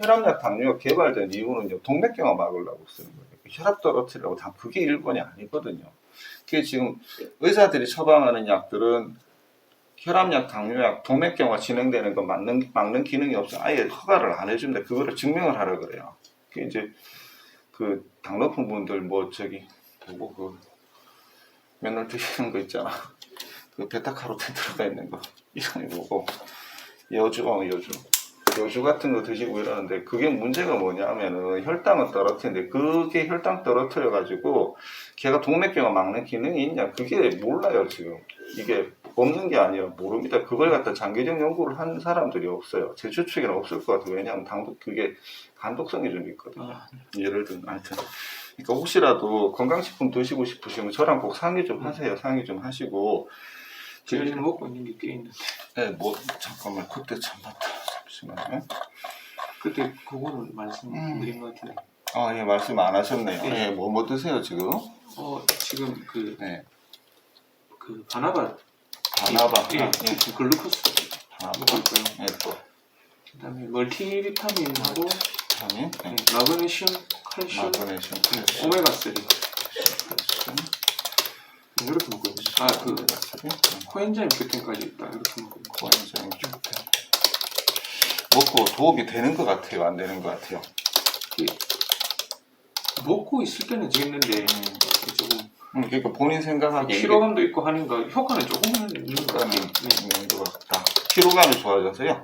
혈압약 당뇨가 개발된 이유는요 동맥경화 막으려고 쓰는 거예요. 혈압 떨어뜨리려고 다 그게 일본이 아니거든요. 그게 지금 의사들이 처방하는 약들은 혈압약, 당뇨약, 동맥경화 진행되는 거 막는, 막는 기능이 없어 아예 허가를 안 해준다. 그거를 증명을 하라 그래요. 그게 이제 그당 높은 분들 뭐 저기 보고 그 맨날 드시는 거 있잖아. 그 베타카로틴 들어가 있는 거 이름이 뭐고 여주 어 여주 여주 같은 거 드시고 이러는데 그게 문제가 뭐냐면은 혈당은 떨어뜨리는데 그게 혈당 떨어뜨려 가지고 걔가 동맥경화 막는 기능이 있냐? 그게 몰라요 지금. 이게 없는 게 아니라 모릅니다. 그걸 갖다 장기적 연구를 한 사람들이 없어요. 제 추측에는 없을 것 같아요. 왜냐하면 당독 그게 간독성이 좀 있거든요. 아, 예를 들면 하여튼. 그러니까 혹시라도 건강식품 드시고 싶으시면 저랑 꼭 상의 좀 하세요. 상의 좀 하시고. 제가 지금 먹고 있는 게 꽤 있는데. 네, 뭐 잠깐만. 그때 참 맞다 잠시만요 그때 그거는 말씀드린 것 같은데. 아 예 말씀 안 하셨네요. 네. 예, 뭐, 뭐 드세요 지금? 어 지금 그, 네. 그 바나바. 바나바. 예, 아, 예. 그 글루코스. 바나바. 있고요. 예, 또. 그 다음에 멀티 비타민하고 비타민? 네. 네, 마그네슘, 칼슘, 마그네슘 칼슘. 오메가 3 칼슘. 이렇게 먹고 있는 아그 칼슘 코엔자임 큐텐까지 있다. 이렇게 먹고 코엔자임 좋대 먹고 도움이 되는 것 같아요 안 되는 것 같아요 먹고 있을 때는 재밌는데 조금 음, 그러니까 본인 생각하기에 이게 피로감도 있고 하니까 효과는 조금은 있는 것 같아요 네. 있는 것 같다 피로감이 좋아져서요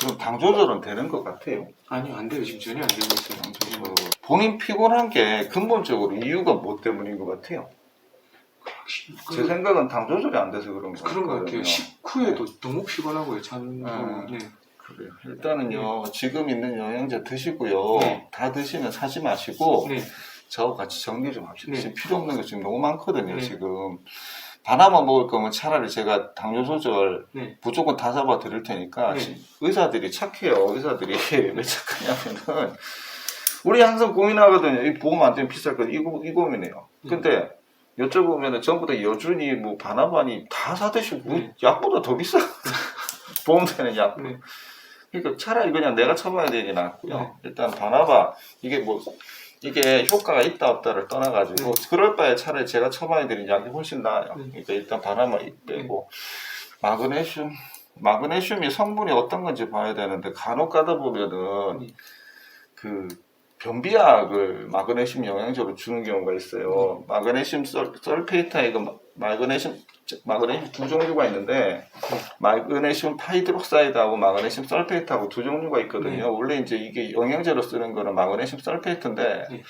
그럼 당 조절은 되는 것 같아요 아니요 안 돼요 지금 전혀 안 되고 있어요 어, 본인 피곤한 게 근본적으로 이유가 뭐 때문인 것 같아요 그- 제 생각은 당 조절이 안 돼서 그런 거 그런 것 같아요. 식후에도 너무 피곤하고요. 잠. 음. 네. 그래요. 일단은요, 지금 있는 영양제 드시고요. 네. 다 드시면 사지 마시고, 네. 저하고 같이 정리 좀 합시다. 네. 지금 필요 없는 거 지금 너무 많거든요, 네. 지금. 바나만 먹을 거면 차라리 제가 당뇨 조절 네. 무조건 다 잡아 드릴 테니까, 네. 지- 의사들이 착해요. 의사들이 왜 착하냐면은, 우리 항상 고민하거든요. 이 보험 안 되면 비쌀 거, 이, 고- 이 고민해요. 네. 근데, 여쭤보면은 전부 다 여준이 뭐 바나바니 다 사드시고 네. 약보다 더 비싸 보험 되는 약 네. 그러니까 차라리 그냥 내가 쳐봐야 되지 낫고요. 네. 일단 바나바 이게 뭐 이게 효과가 있다 없다를 떠나가지고 네. 그럴 바에 차라리 제가 쳐봐야 되는 약이 훨씬 나아요. 네. 그러니까 일단 바나바 빼고 마그네슘 마그네슘이 성분이 어떤 건지 봐야 되는데 간혹 가다 보면은 네. 그 변비약을 마그네슘 영양제로 주는 경우가 있어요. 네. 마그네슘 설, 그 마- 마그네슘 마그네슘 두 종류가 있는데 네. 마그네슘 파이드록사이드하고 마그네슘 설페이트하고 두 종류가 있거든요. 네. 원래 이제 이게 영양제로 쓰는 거는 마그네슘 설페이트인데 네.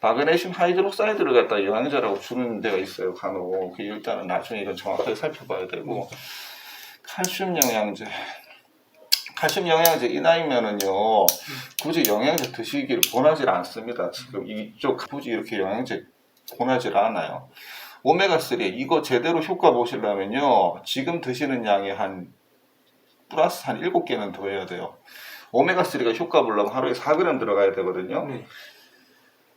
마그네슘 하이드록사이드를 갖다 영양제라고 주는 데가 있어요. 간혹. 그 일단은 나중에 이건 정확하게 살펴봐야 되고 네. 칼슘 영양제. 칼슘 영양제 이 나이면은요 굳이 영양제 드시기를 권하지 않습니다. 지금 이쪽 굳이 이렇게 영양제 권하지 않아요. 오메가3 이거 제대로 효과 보시려면요 지금 드시는 양의 한 플러스 한 7개는 더 해야 돼요. 오메가3가 효과 보려면 하루에 4g 들어가야 되거든요. 네.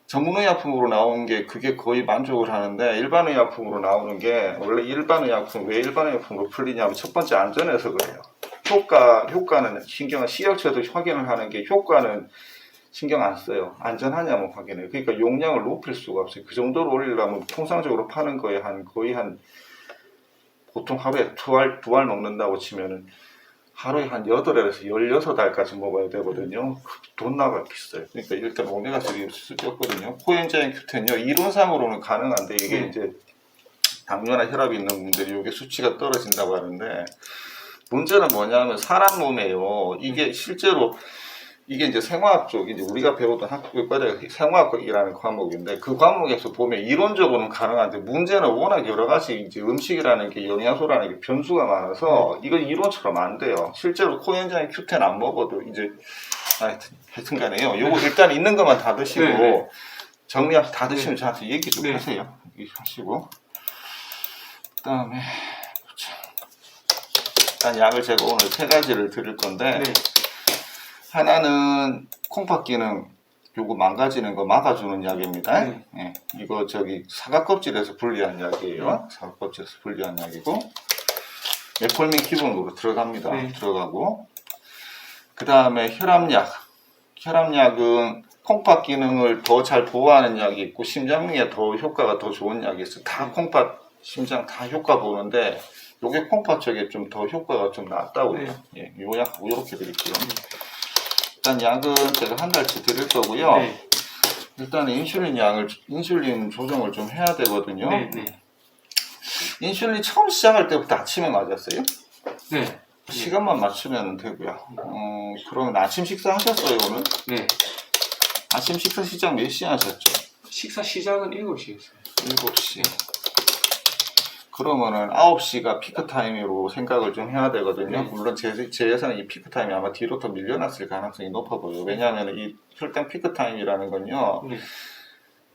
전문의약품으로 나온 게 그게 거의 만족을 하는데 일반의약품으로 나오는 게 원래 일반의약품 왜 일반의약품으로 풀리냐면 첫 번째 안전해서 그래요. 효과 효과는 신경을 시약처도 확인을 하는 게 효과는 신경 안 써요. 안전하냐면 확인해요. 그러니까 용량을 높일 수가 없어요. 그 정도로 올리려면 통상적으로 파는 거에 한 거의 한 보통 하루에 두 알 두 알 먹는다고 치면은 하루에 한 8알에서 16알까지 먹어야 되거든요. 돈 나가 비싸요. 그러니까 일단 오메가3 쓸데없거든요. 코엔자임 큐텐요. 이론상으로는 가능한데 이게 네. 이제 당뇨나 혈압이 있는 분들이 이게 수치가 떨어진다고 하는데 문제는 뭐냐면 사람 몸에요. 이게 실제로 이게 이제 생화학 쪽, 이제 우리가 배우던 학교 과제가 생화학이라는 과목인데 그 과목에서 보면 이론적으로는 가능한데 문제는 워낙 여러 가지 이제 음식이라는 게 영양소라는 게 변수가 많아서 이거 이론처럼 안 돼요. 실제로 코엔자임 Q10 안 먹어도 이제 하여튼, 하여튼 간에요. 요거 일단 있는 것만 다 드시고 네, 네. 정리하시 다 드시면 저한테 얘기 좀 네. 하세요. 하시고 그다음에. 일단 약을 제가 오늘 세 가지를 드릴 건데 네. 하나는 콩팥 기능 요거 망가지는 거 막아주는 약입니다. 네. 예, 이거 저기 사과 껍질에서 분리한 약이에요. 사과 껍질에서 분리한 약이고 메폴민 기본으로 들어갑니다. 네. 들어가고 그 다음에 혈압약 혈압약은 콩팥 기능을 더 잘 보호하는 약이 있고 심장에 더 효과가 더 좋은 약이 있어요. 다 콩팥, 심장 다 효과 보는데 요게 콩팥 쪽에 좀 더 효과가 좀 낫다고 해요. 예, 요약 요렇게 드릴게요. 일단 약은 제가 한 달치 드릴 거고요. 네. 일단 인슐린 양을 인슐린 조정을 좀 해야 되거든요. 네. 네. 인슐린 처음 시작할 때부터 아침에 맞았어요? 네. 시간만 맞추면 되고요. 어, 그러면 아침 식사 하셨어요 오늘? 네. 아침 식사 시작 몇 시에 하셨죠? 식사 시작은 7시였어요. 7시. 그러면은 9시가 피크 타임으로 생각을 좀 해야 되거든요. 네. 물론 제, 제 예상에 이 피크 타임이 아마 뒤로 더 밀려났을 가능성이 높아 보여요. 왜냐하면 이 혈당 피크 타임이라는 건요. 네.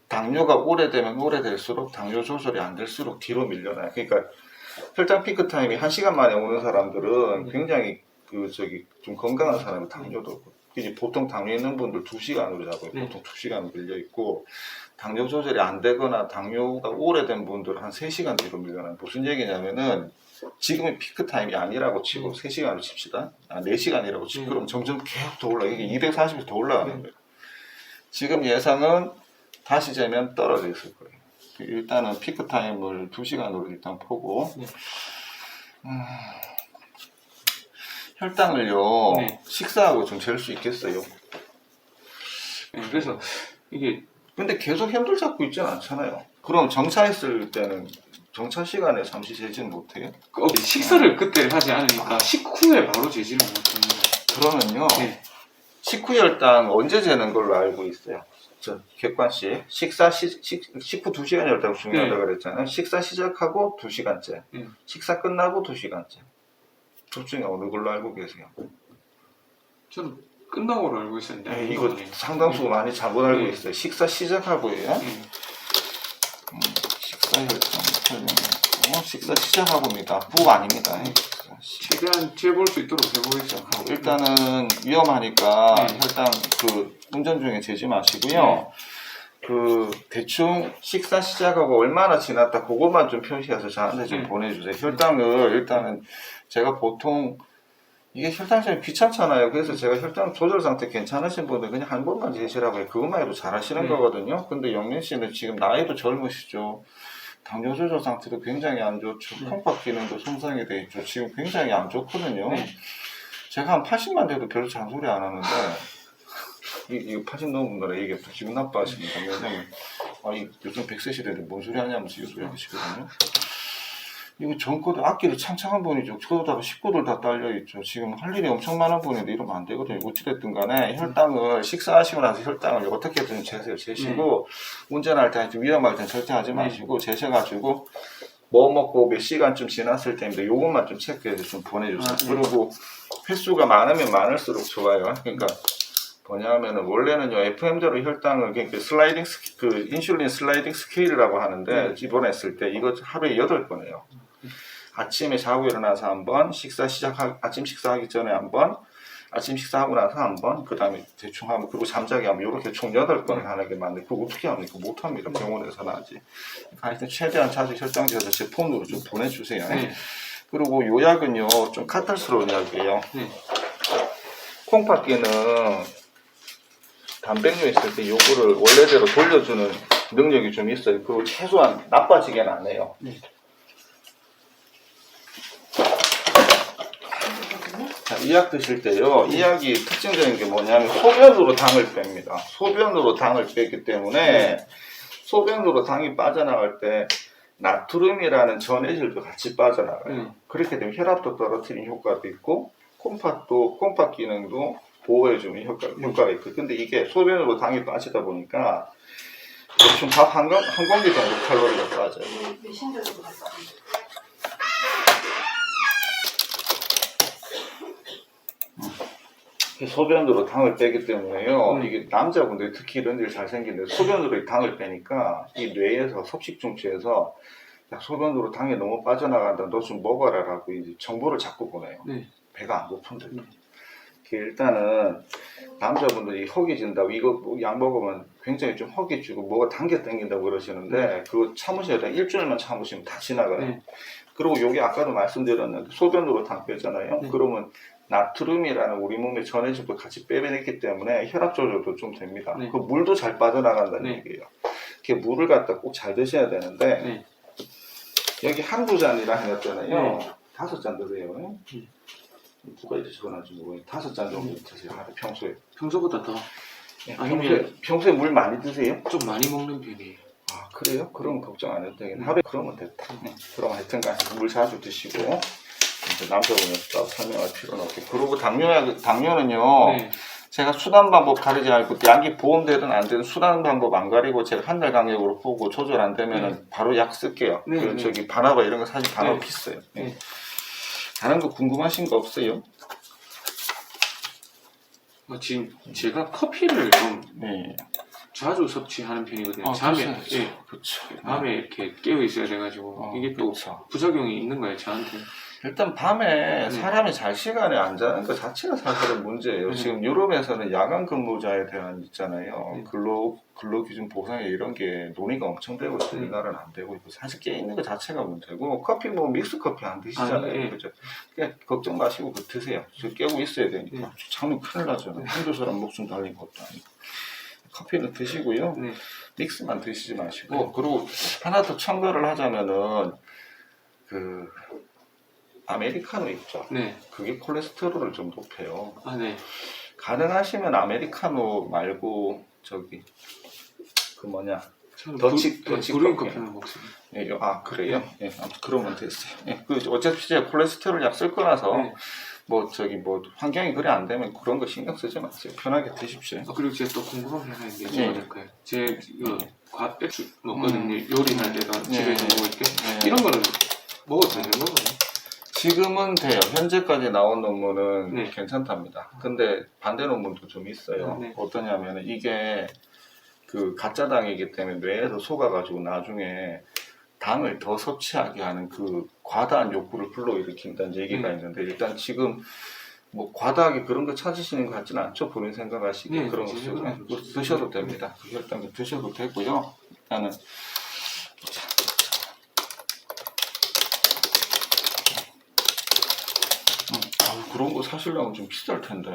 당뇨가 오래되면 오래될수록 당뇨 조절이 안 될수록 뒤로 밀려나요. 그러니까 혈당 피크 타임이 1시간 만에 오는 사람들은 네. 굉장히 그 저기 좀 건강한 사람은 당뇨도 없고 이제 보통 당뇨 있는 분들 2시간으로 잡아요. 네. 보통 2시간 밀려 있고 당뇨 조절이 안 되거나 당뇨가 오래된 분들은 한 3시간 뒤로 밀려나요. 무슨 얘기냐면은 지금의 피크 타임이 아니라고 치고 3시간을 칩시다. 아, 4시간이라고 치고 네. 그럼 점점 계속 더 올라. 이게 240에서 더 올라가는 네. 거예요. 지금 예상은 다시 재면 떨어져 있을 거예요. 일단은 피크 타임을 2시간으로 일단 보고 네. 음, 혈당을요 네. 식사하고 좀 잴 수 있겠어요. 네, 그래서 이게 근데 계속 핸들 잡고 있지는 않잖아요. 그럼 정차했을 때는 정차 시간에 잠시 재지는 못해요? 그, 어, 식사를 그때 하지 않으니까 식후에 바로 재지는 못합니다. 그러면요 네. 식후 혈당 언제 재는 걸로 알고 있어요. 저 객관식 식사 시, 식, 식후 2시간 혈당 중요하다고 그랬잖아요. 식사 시작하고 2시간째, 네. 식사 끝나고 2시간째. 둘 중에 어느 걸로 알고 계세요? 저는 끝나고로 알고 있었는데. 네, 이거 네. 상당수 많이 잘못 알고 네. 있어요. 식사 시작하고예요. 네. 음, 식사 혈당 설명했고 식사 시작하고입니다. 후 아닙니다. 네. 시- 최대한 재볼 수 있도록 해보겠습니다. 일단은 위험하니까 네. 혈당 그 운전 중에 재지 마시고요. 그 대충 식사 시작하고 얼마나 지났다 그것만 좀 표시해서 저한테 좀 네. 보내주세요. 혈당을 일단은 제가 보통 이게 혈당점이 귀찮잖아요. 그래서 제가 혈당 조절 상태 괜찮으신 분들 그냥 한 번만 재시라고 해요. 그것만 해도 잘 하시는 네. 거거든요. 근데 영민 씨는 지금 나이도 젊으시죠. 당뇨 조절 상태도 굉장히 안 좋죠. 네. 콩팥 기능도 손상이 돼 있죠. 지금 굉장히 안 좋거든요. 네. 제가 한 80만 돼도 별로 잔소리 안 하는데 이, 이거 80 넘은 거라 이게 또 기분 나빠하십니다. 왜냐면 아, 이, 요즘 100세 시대인데 뭔 소리 하냐면서 이 소리 하시거든요. 이거 전거도 악기를 창창한 분이죠. 그러다가 식구들 다 딸려있죠. 지금 할 일이 엄청 많은 분인데 이러면 안 되거든요. 어찌됐든 간에 혈당을 식사하시고 나서 혈당을 어떻게든 재세요. 재시고 운전할 때 위험할 땐 절대 하지 마시고 재셔가지고 뭐 먹고 몇 시간쯤 지났을 때인데 요것만 좀 체크해서 좀 보내주세요. 아, 네. 그리고 횟수가 많으면 많을수록 좋아요. 그러니까 뭐냐면은 원래는요 FM대로 혈당을 그러니까 슬라이딩 스, 그 인슐린 슬라이딩 스케일이라고 하는데 네. 집어냈을 때 이거 하루에 여덟 번이에요. 아침에 자고 일어나서 한 번, 식사 시작 아침 식사하기 전에 한 번, 아침 식사하고 나서 한 번, 그 다음에 대충 하면 그리고 잠자기 하면 이렇게 총 여덟 번을 하는 게 맞는데 그거 어떻게 합니까? 못 합니다. 병원에서는 아직. 하여튼 최대한 자주 혈당 재서 제 폰으로 좀 보내주세요. 네. 그리고 요 약은요 좀 카탈스러운 약이에요. 네. 콩팥기는 단백뇨 있을 때 요거를 원래대로 돌려주는 능력이 좀 있어요. 그리고 최소한 나빠지게는 안 해요. 네. 이약 드실 때요. 이 약이 특징적인 게 뭐냐면 소변으로 당을 뺍니다. 소변으로 당을 빼기 때문에 소변으로 당이 빠져나갈 때 나트륨이라는 전해질도 같이 빠져나가요. 네. 그렇게 되면 혈압도 떨어뜨리는 효과도 있고 콩팥도 콩팥 기능도 보호해주는 효과, 효과가 있고 근데 이게 소변으로 당이 빠지다 보니까 대충 밥한 공기 정도 칼로리가 빠져요. 메신저 좀 봤어. 이 소변으로 당을 빼기 때문에요. 음. 이게 남자분들이 특히 이런 일 잘생긴데 소변으로 이 당을 빼니까 이 뇌에서 섭식 중추에서 야, 소변으로 당이 너무 빠져나간다. 너 좀 먹어라라고 이제 정보를 자꾸 보내요. 네. 배가 안 고픈데. 음. 그 일단은 남자분들이 허기진다고 이거 뭐약 먹으면 굉장히 좀 허기지고 뭐가 당겨 당긴다고 그러시는데 그거 참으셔야. 일주일만 참으시면 다 지나가요. 네. 그리고 요게 아까도 말씀드렸는데 소변으로 당 빼잖아요. 네. 그러면 나트륨이라는 우리 몸의 전해질도 같이 빼내기 때문에 혈압 조절도 좀 됩니다. 네. 그 물도 잘 빠져나간다는 네. 얘기예요. 이렇게 물을 갖다 꼭 잘 드셔야 되는데 네. 여기 한두 잔이라 했잖아요. 네. 다섯 잔 드세요. 누가 이렇게 적어놨지 모르겠는데 다섯 잔 정도 드세요. 하루 평소에. 평소보다 더 네, 아니면- 평소에, 평소에 물 많이 드세요? 좀 많이 먹는 편이에요. 아 그래요? 그럼 걱정 안 해도 되겠네. 음. 하루에 그러면 됐다. 네. 그럼 하여튼간 물 자주 드시고 남자분이 따로 설명할 필요는 없고 그리고 당뇨약 당뇨는요. 네. 제가 수단 방법 가리지 않고 약이 보험되든 안 되든 수단 방법 안 가리고 제가 한 달 간격으로 보고 조절 안 되면은 바로 약 쓸게요. 네, 그 네. 저기 바나바 이런 거 사실 바나바 네. 비싸요. 네. 네. 다른 거 궁금하신 거 없어요? 어, 지금 제가 커피를 좀 네. 자주 섭취하는 편이거든요. 아, 잠에 그렇죠. 예, 그렇죠. 밤에 이렇게 깨어 있어야 돼가지고 어, 이게 또 그렇죠. 부작용이 있는 거예요 저한테. 일단 밤에 네. 사람이 잘 시간에 안 자는 것 자체가 사실은 문제예요. 네. 지금 유럽에서는 야간 근무자에 대한 있잖아요. 네. 근로 근로 기준 보상에 이런 게 논의가 엄청 되고. 네. 우리나라는 안 되고 있고 사실 깨 있는 것 자체가 문제고 커피 뭐 믹스 커피 안 드시잖아요. 아, 네. 그죠? 걱정 마시고 그 드세요. 저 깨고 있어야 되니까. 네. 참으면 큰일 나잖아요. 한두 사람 목숨 달린 것도 아니고. 커피는 드시고요. 네. 믹스만 드시지 마시고 네. 그리고 하나 더 첨가를 하자면은 그 아메리카노 있죠. 네. 그게 콜레스테롤을 좀 높여요. 아 네. 가능하시면 아메리카노 말고 저기 그 뭐냐 더치- 부- 예, 더치 브루잉 커피. 먹습니다. 예, 아 그래요? 예, 아무튼 그러면 됐어요. 예, 그 어차피 제가 콜레스테롤 약 쓸 거라서 네. 뭐 저기 뭐 환경이 그래 안 되면 그런 거 신경 쓰지 마세요. 편하게 드십시오. 아, 그리고 제가 또 궁금한 게 하나 있는데 네. 여쭤봐도 될까요? 제 이거 과백주 먹거든요. 요리할 때도 집에서 네. 먹을 때 네. 이런 거는 먹어도 되는 거거든요. 지금은 돼요. 현재까지 나온 논문은 네. 괜찮답니다. 근데 반대 논문도 좀 있어요. 네. 어떠냐면 이게 그 가짜 당이기 때문에 뇌에서 속아가지고 나중에 당을 더 섭취하게 하는 그 과다한 욕구를 불러일으킨다는 얘기가 네. 있는데 일단 지금 뭐 과다하게 그런 거 찾으시는 것 같지는 않죠. 본인 생각하시기에 네, 그런 거 그렇습니다. 드셔도 됩니다. 그 혈당 드셔도 되고요. 일단은 자, 음, 아우, 그런 거 사시려면 좀 비쌀 텐데.